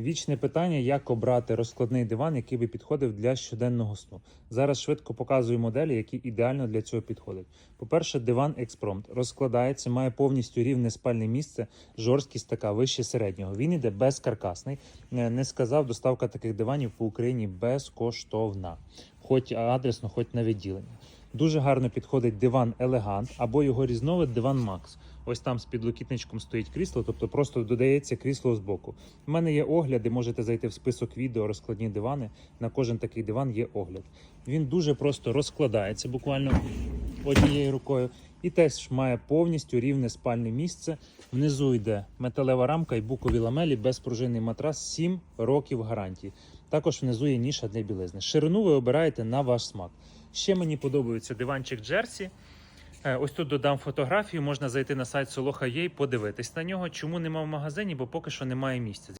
Вічне питання, як обрати розкладний диван, який би підходив для щоденного сну. Зараз швидко показую моделі, які ідеально для цього підходять. По-перше, диван експромт розкладається, має повністю рівне спальне місце, жорсткість така вище середнього. Він іде безкаркасний. Е, Не сказав, доставка таких диванів по Україні безкоштовна, хоч адресно, хоч на відділення. Дуже гарно підходить диван Елегант або його різновид диван Макс. Ось там з підлокітничком стоїть крісло, тобто просто додається крісло з боку. У мене є огляди, можете зайти в список відео, розкладні дивани. На кожен такий диван є огляд. Він дуже просто розкладається буквально однією рукою. І теж має повністю рівне спальне місце. Внизу йде металева рамка і букові ламелі, безпружинний матрас, 7 років гарантії. Також внизу є ніша для білизни. Ширину ви обираєте на ваш смак. Ще мені подобається диванчик Джерсі. Е, Ось тут додам фотографію, можна зайти на сайт Soloha.ua, подивитись на нього. Чому нема в магазині, бо поки що немає місця.